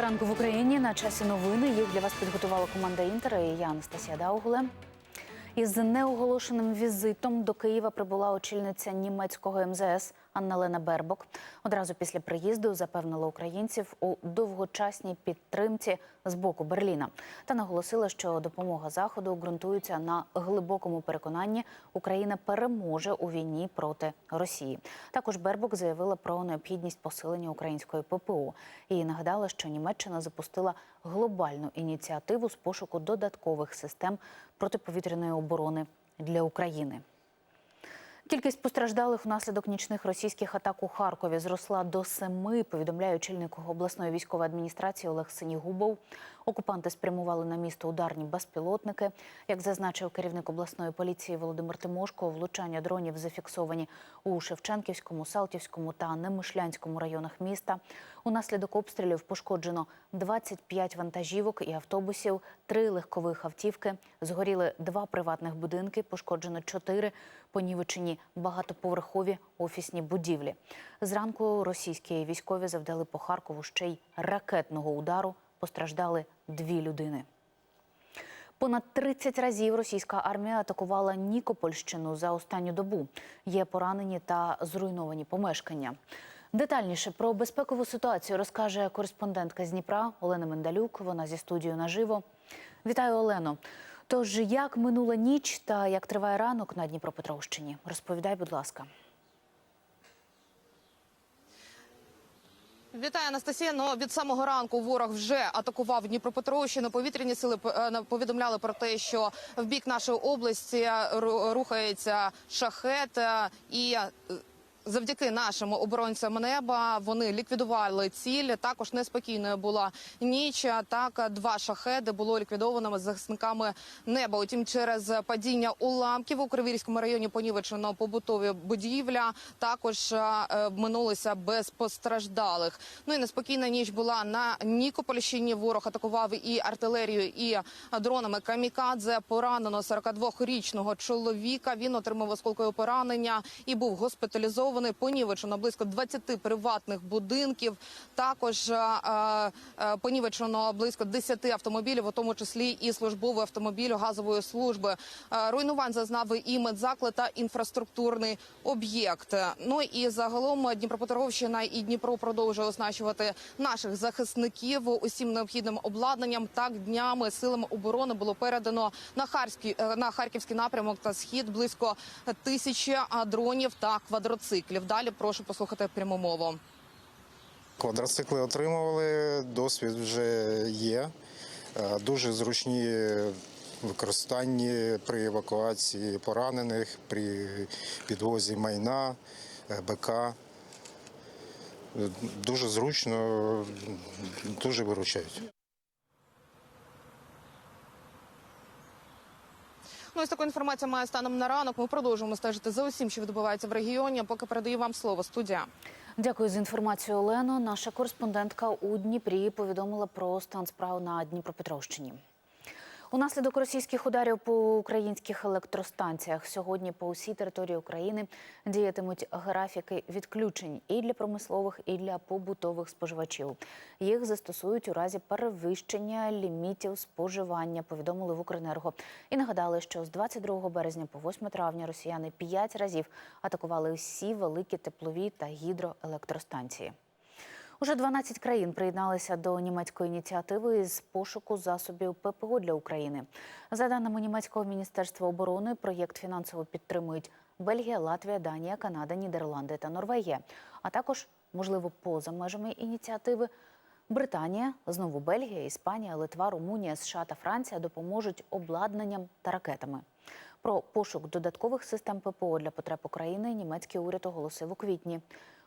Шоста ранку в Україні на часі новини. Їх для вас підготувала команда Інтера і я Анастасія Даугуле. Із неоголошеним візитом до Києва прибула очільниця німецького МЗС Анна Лена Бербок. Одразу після приїзду запевнила українців у довгочасній підтримці з боку Берліна та наголосила, що допомога заходу ґрунтується на глибокому переконанні, Україна переможе у війні проти Росії. Також Бербок заявила про необхідність посилення української ППО і нагадала, що Німеччина запустила глобальну ініціативу з пошуку додаткових систем протиповітряної оборони для України. Кількість постраждалих внаслідок нічних російських атак у Харкові зросла до семи. Повідомляє очільник обласної військової адміністрації Олег Синігубов. Окупанти спрямували на місто ударні безпілотники. Як зазначив керівник обласної поліції Володимир Тимошко, влучання дронів зафіксовані у Шевченківському, Салтівському та Немишлянському районах міста. Унаслідок обстрілів пошкоджено 25 вантажівок і автобусів, три легкових автівки. Згоріли два приватних будинки, пошкоджено чотири понівечені багатоповерхові офісні будівлі. Зранку російські військові завдали по Харкову ще й ракетного удару. Постраждали дві людини. Понад 30 разів російська армія атакувала Нікопольщину за останню добу. Є поранені та зруйновані помешкання. Детальніше про безпекову ситуацію розкаже кореспондентка з Дніпра Олена Мендалюк. Вона зі студією наживо. Вітаю, Олено. Тож як минула ніч та як триває ранок на Дніпропетровщині? Розповідай, будь ласка. Вітаю, Анастасія. Ну від самого ранку ворог вже атакував Дніпропетровщину. Повітряні сили е, повідомляли про те, що в бік нашої області рухається шахет е, і. Завдяки нашим оборонцям неба вони ліквідували ціль. Також неспокійною була ніч. Так, два шахеди було ліквідовано захисниками неба. Утім, через падіння уламків у Кривірському районі понівечено побутові будівля. Також е, минулися без постраждалих. Ну і неспокійна ніч була на Нікопольщині. Ворог атакував і артилерію, і дронами камікадзе. Поранено 42-річного чоловіка. Він отримав осколкове поранення і був госпіталізований. Понівечено близько 20 приватних будинків. Також е, е, понівечено близько 10 автомобілів, у тому числі і службовий автомобіль газової служби. Е, Руйнувань зазнав і медзаклад та інфраструктурний об'єкт. Ну і загалом Дніпропетровщина і Дніпро продовжує оснащувати наших захисників усім необхідним обладнанням. Так днями силами оборони було передано на Харський на харківський напрямок та схід близько тисячі дронів та квадроциклів. Далі прошу послухати пряму мову. Квадроцикли отримували, досвід вже є. Е, Дуже зручні використанні при евакуації поранених, при підвозі майна, е, БК. Е, Дуже зручно, дуже виручають. Ну, ось таку інформацію має станом на ранок. Ми продовжуємо стежити за усім, що відбувається в регіоні. Поки передаю вам слово студія. Дякую за інформацію, Олено. Наша кореспондентка у Дніпрі повідомила про стан справ на Дніпропетровщині. Унаслідок російських ударів по українських електростанціях сьогодні по усій території України діятимуть графіки відключень і для промислових, і для побутових споживачів. Їх застосують у разі перевищення лімітів споживання. Повідомили в Укренерго і нагадали, що з 22 березня по 8 травня росіяни п'ять разів атакували всі великі теплові та гідроелектростанції. Уже 12 країн приєдналися до німецької ініціативи з пошуку засобів ППО для України. За даними німецького міністерства оборони, проєкт фінансово підтримують Бельгія, Латвія, Данія, Канада, Нідерланди та Норвегія, а також, можливо, поза межами ініціативи. Британія, знову Бельгія, Іспанія, Литва, Румунія, США та Франція допоможуть обладнанням та ракетами. Про пошук додаткових систем ППО для потреб України німецький уряд оголосив у квітні.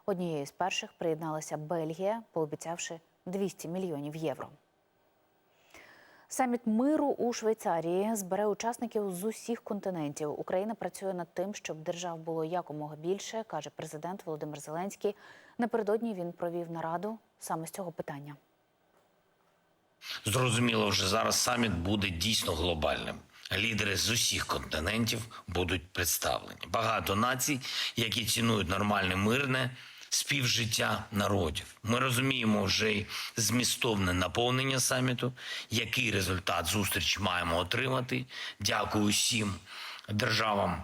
Однією з перших приєдналася Бельгія, пообіцявши 200 мільйонів євро. Саміт миру у Швейцарії збере учасників з усіх континентів. Україна працює над тим, щоб держав було якомога більше, каже президент Володимир Зеленський. Напередодні він провів нараду саме з цього питання. Зрозуміло, вже зараз саміт буде дійсно глобальним. Лідери з усіх континентів будуть представлені. Багато націй, які цінують нормальне мирне співжиття народів. Ми розуміємо вже й змістовне наповнення саміту, який результат зустрічі маємо отримати. Дякую усім державам,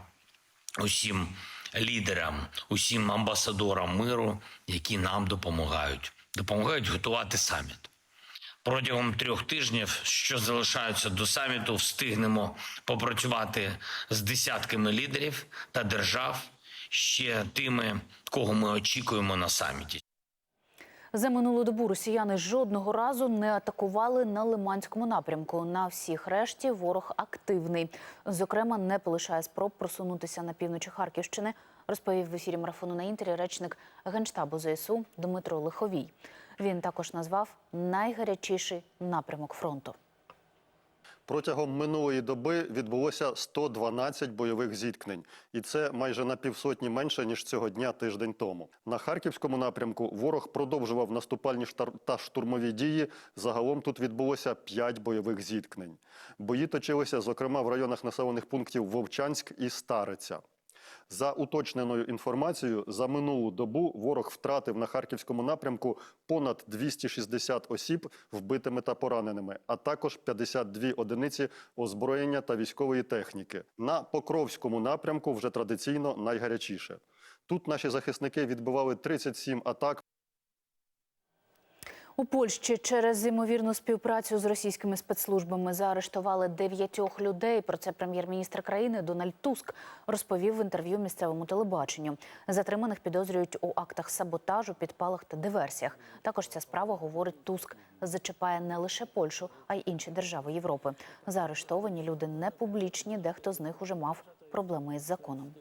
усім лідерам, усім амбасадорам миру, які нам допомагають, допомагають готувати саміт. Протягом трьох тижнів, що залишаються до саміту, встигнемо попрацювати з десятками лідерів та держав, ще тими, кого ми очікуємо на саміті. За минулу добу росіяни жодного разу не атакували на Лиманському напрямку. На всіх решті ворог активний. Зокрема, не полишає спроб просунутися на півночі Харківщини, розповів в ефірі марафону на інтері речник генштабу ЗСУ Дмитро Лиховій. Він також назвав найгарячіший напрямок фронту. Протягом минулої доби відбулося 112 бойових зіткнень, і це майже на півсотні менше ніж цього дня тиждень тому. На харківському напрямку ворог продовжував наступальні та штурмові дії. Загалом тут відбулося 5 бойових зіткнень. Бої точилися, зокрема, в районах населених пунктів Вовчанськ і Стариця. За уточненою інформацією, за минулу добу ворог втратив на харківському напрямку понад 260 осіб вбитими та пораненими, а також 52 одиниці озброєння та військової техніки. На Покровському напрямку вже традиційно найгарячіше. Тут наші захисники відбивали 37 атак У Польщі через ймовірну співпрацю з російськими спецслужбами заарештували дев'ятьох людей. Про це прем'єр-міністр країни Дональд Туск розповів в інтерв'ю місцевому телебаченню. Затриманих підозрюють у актах саботажу, підпалах та диверсіях. Також ця справа, говорить Туск, зачіпає не лише Польщу, а й інші держави Європи. Заарештовані люди не публічні, дехто з них уже мав проблеми із законом.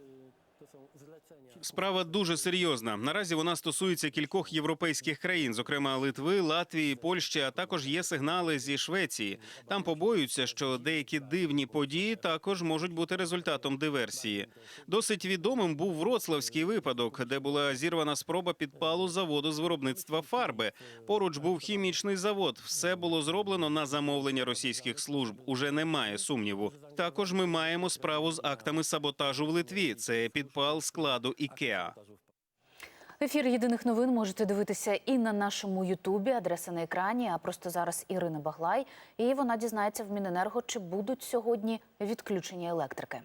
Справа дуже серйозна. Наразі вона стосується кількох європейських країн, зокрема Литви, Латвії, Польщі, а також є сигнали зі Швеції. Там побоюються, що деякі дивні події також можуть бути результатом диверсії. Досить відомим був Вроцлавський випадок, де була зірвана спроба підпалу заводу з виробництва фарби. Поруч був хімічний завод. Все було зроблено на замовлення російських служб. Уже немає сумніву. Також ми маємо справу з актами саботажу в Литві. Це підпал складу Ікеа. Ефір єдиних новин можете дивитися і на нашому Ютубі. Адреса на екрані. А просто зараз Ірина Баглай. І вона дізнається в Міненерго, чи будуть сьогодні відключені електрики.